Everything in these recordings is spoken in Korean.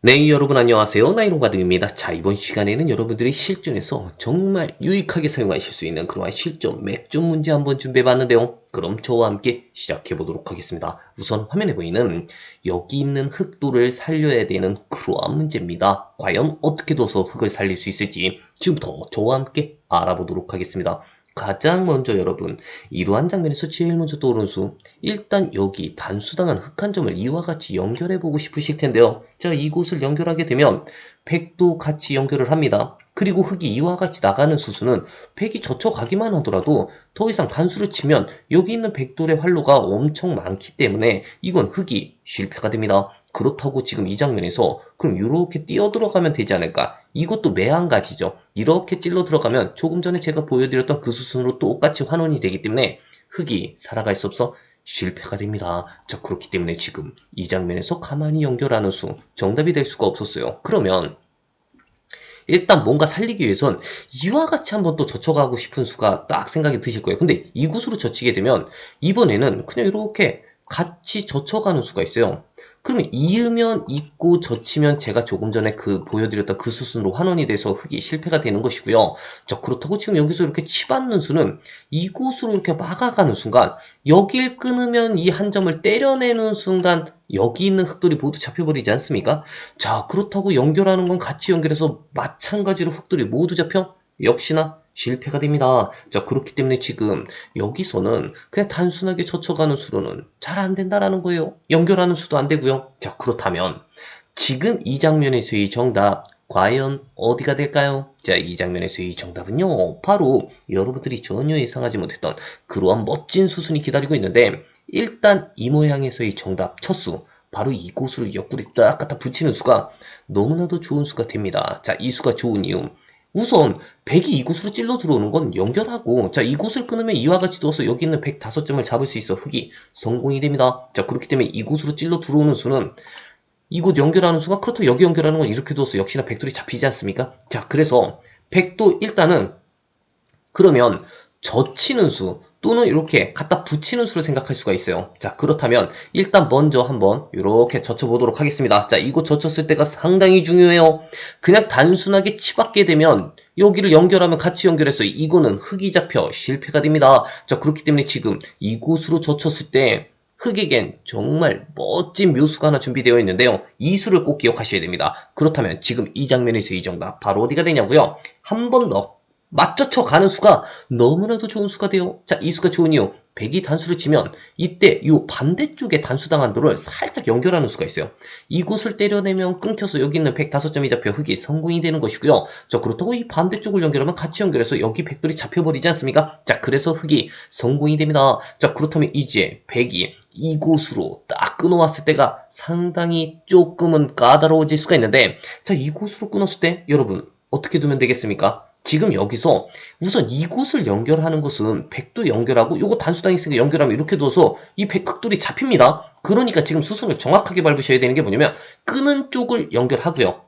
네, 여러분 안녕하세요. 나이로가드입니다. 자, 이번 시간에는 여러분들이 실전에서 정말 유익하게 사용하실 수 있는 그러한 실전 맥주 문제 한번 준비해봤는데요. 그럼 저와 함께 시작해 보도록 하겠습니다. 우선 화면에 보이는 여기 있는 흑도를 살려야 되는 그러한 문제입니다. 과연 어떻게 둬서 흑을 살릴 수 있을지 지금부터 저와 함께 알아보도록 하겠습니다. 가장 먼저 여러분 이러한 장면에서 제일 먼저 떠오르는 수 일단 여기 단수당한 흑한 점을 이와 같이 연결해 보고 싶으실 텐데요. 자 이곳을 연결하게 되면 100도 같이 연결을 합니다 그리고 흑이 이와 같이 나가는 수수는 100이 젖혀가기만 하더라도 더 이상 단수를 치면 여기 있는 100돌의 활로가 엄청 많기 때문에 이건 흑이 실패가 됩니다 그렇다고 지금 이 장면에서 그럼 이렇게 뛰어 들어가면 되지 않을까 이것도 매한가지죠 이렇게 찔러 들어가면 조금 전에 제가 보여드렸던 그 수순으로 똑같이 환원이 되기 때문에 흑이 살아갈 수 없어 실패가 됩니다. 자, 그렇기 때문에 지금 이 장면에서 가만히 연결하는 수, 정답이 될 수가 없었어요. 그러면 일단 뭔가 살리기 위해선 이와 같이 한번 또 젖혀가고 싶은 수가 딱 생각이 드실 거예요. 근데 이곳으로 젖히게 되면 이번에는 그냥 이렇게 같이 젖혀가는 수가 있어요. 그러면 이으면 있고 젖히면 제가 조금 전에 그 보여드렸던 그 수순으로 환원이 돼서 흑이 실패가 되는 것이고요. 자 그렇다고 지금 여기서 이렇게 치받는 수는 이곳으로 이렇게 막아가는 순간 여길 끊으면 이 한 점을 때려내는 순간 여기 있는 흑돌이 모두 잡혀버리지 않습니까? 자 그렇다고 연결하는 건 같이 연결해서 마찬가지로 흑돌이 모두 잡혀 역시나 실패가 됩니다. 자, 그렇기 때문에 지금 여기서는 그냥 단순하게 젖혀가는 수로는 잘 안 된다라는 거예요. 연결하는 수도 안 되고요. 자, 그렇다면 지금 이 장면에서의 정답 과연 어디가 될까요? 자, 이 장면에서의 정답은요. 바로 여러분들이 전혀 예상하지 못했던 그러한 멋진 수순이 기다리고 있는데 일단 이 모양에서의 정답 첫 수. 바로 이곳으로 옆구리 딱 갖다 붙이는 수가 너무나도 좋은 수가 됩니다. 자, 이 수가 좋은 이유. 우선 100이 이곳으로 찔러 들어오는 건 연결하고 자 이곳을 끊으면 이와 같이 두어서 여기 있는 105점을 잡을 수 있어 흑이 성공이 됩니다. 자 그렇기 때문에 이곳으로 찔러 들어오는 수는 이곳 연결하는 수가 그렇다고 여기 연결하는 건 이렇게 두어서 역시나 100돌이 잡히지 않습니까? 자 그래서 100도 일단은 그러면 젖히는 수 또는 이렇게 갖다 붙이는 수를 생각할 수가 있어요. 자, 그렇다면 일단 먼저 한번 이렇게 젖혀보도록 하겠습니다. 자, 이곳 젖혔을 때가 상당히 중요해요. 그냥 단순하게 치받게 되면 여기를 연결하면 같이 연결해서 이거는 흙이 잡혀 실패가 됩니다. 자, 그렇기 때문에 지금 이곳으로 젖혔을 때 흙에겐 정말 멋진 묘수가 하나 준비되어 있는데요. 이 수를 꼭 기억하셔야 됩니다. 그렇다면 지금 이 장면에서 이 정답 바로 어디가 되냐고요? 한 번 더 맞춰쳐 가는 수가 너무나도 좋은 수가 돼요. 자, 이 수가 좋은 이유. 100이 단수를 치면 이때 이 반대쪽에 단수당한 돌을 살짝 연결하는 수가 있어요. 이곳을 때려내면 끊겨서 여기 있는 105점이 잡혀 흑이 성공이 되는 것이고요. 자, 그렇다고 이 반대쪽을 연결하면 같이 연결해서 여기 100돌이 잡혀버리지 않습니까? 자, 그래서 흑이 성공이 됩니다. 자, 그렇다면 이제 100이 이곳으로 딱 끊어왔을 때가 상당히 조금은 까다로워질 수가 있는데 자, 이곳으로 끊었을 때 여러분 어떻게 두면 되겠습니까? 지금 여기서 우선 이곳을 연결하는 것은 100도 연결하고 요거 단수당 있으니까 연결하면 이렇게 둬서 이 100흑돌이 잡힙니다. 그러니까 지금 수순을 정확하게 밟으셔야 되는 게 뭐냐면 끄는 쪽을 연결하고요.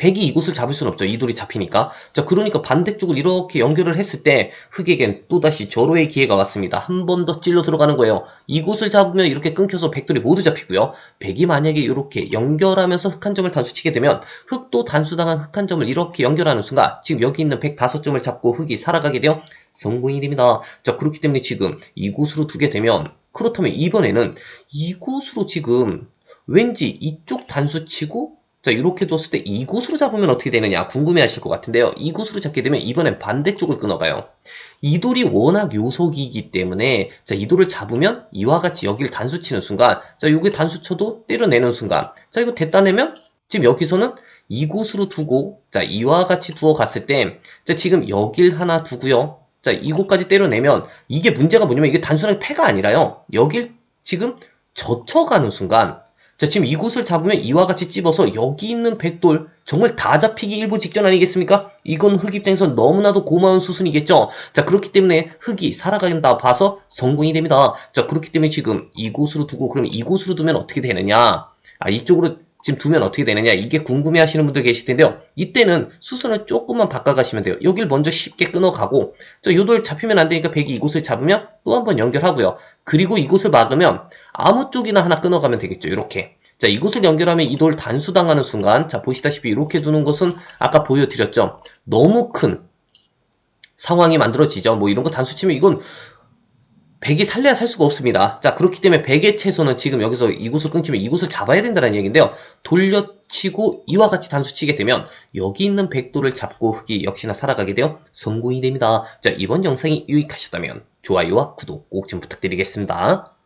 100이 이곳을 잡을 수는 없죠. 이 돌이 잡히니까. 자, 그러니까 반대쪽을 이렇게 연결을 했을 때 흑에겐 또다시 절호의 기회가 왔습니다. 한 번 더 찔러 들어가는 거예요. 이곳을 잡으면 이렇게 끊겨서 백돌이 모두 잡히고요. 백이 만약에 이렇게 연결하면서 흑 한 점을 단수치게 되면 흑도 단수당한 흑 한 점을 이렇게 연결하는 순간 지금 여기 있는 105점을 잡고 흑이 살아가게 되어 성공이 됩니다. 자, 그렇기 때문에 지금 이곳으로 두게 되면 그렇다면 이번에는 이곳으로 지금 왠지 이쪽 단수치고 자, 이렇게 뒀을 때 이곳으로 잡으면 어떻게 되느냐 궁금해 하실 것 같은데요. 이곳으로 잡게 되면 이번엔 반대쪽을 끊어봐요. 이 돌이 워낙 요속이기 때문에 자, 이 돌을 잡으면 이와 같이 여기를 단수 치는 순간 자, 여기 단수 쳐도 때려내는 순간 자, 이거 됐다 내면 지금 여기서는 이곳으로 두고 자, 이와 같이 두어 갔을 때 자, 지금 여길 하나 두고요. 자, 이곳까지 때려내면 이게 문제가 뭐냐면 이게 단순하게 패가 아니라요. 여길 지금 젖혀가는 순간 자, 지금 이곳을 잡으면 이와 같이 찝어서 여기 있는 백돌 정말 다 잡히기 일보 직전 아니겠습니까? 이건 흑 입장에서 너무나도 고마운 수순이겠죠? 자, 그렇기 때문에 흑이 살아간다 봐서 성공이 됩니다. 자, 그렇기 때문에 지금 이곳으로 두고 그러면 이곳으로 두면 어떻게 되느냐? 아, 이쪽으로 지금 두면 어떻게 되느냐 이게 궁금해 하시는 분들 계실 텐데요. 이때는 수순을 조금만 바꿔가시면 돼요. 여길 먼저 쉽게 끊어가고 저 요돌 잡히면 안 되니까 백이 이곳을 잡으면 또 한번 연결하고요. 그리고 이곳을 막으면 아무 쪽이나 하나 끊어가면 되겠죠. 이렇게. 자, 이곳을 연결하면 이 돌 단수당하는 순간, 자, 보시다시피 이렇게 두는 것은 아까 보여드렸죠. 너무 큰 상황이 만들어지죠. 뭐 이런 거 단수 치면 이건 100이 살래야 살 수가 없습니다. 자, 그렇기 때문에 100의 채소는 지금 여기서 이곳을 끊기면 이곳을 잡아야 된다는 얘기인데요. 돌려치고 이와 같이 단수 치게 되면 여기 있는 백도를 잡고 흑이 역시나 살아가게 되어 성공이 됩니다. 자, 이번 영상이 유익하셨다면 좋아요와 구독 꼭 좀 부탁드리겠습니다.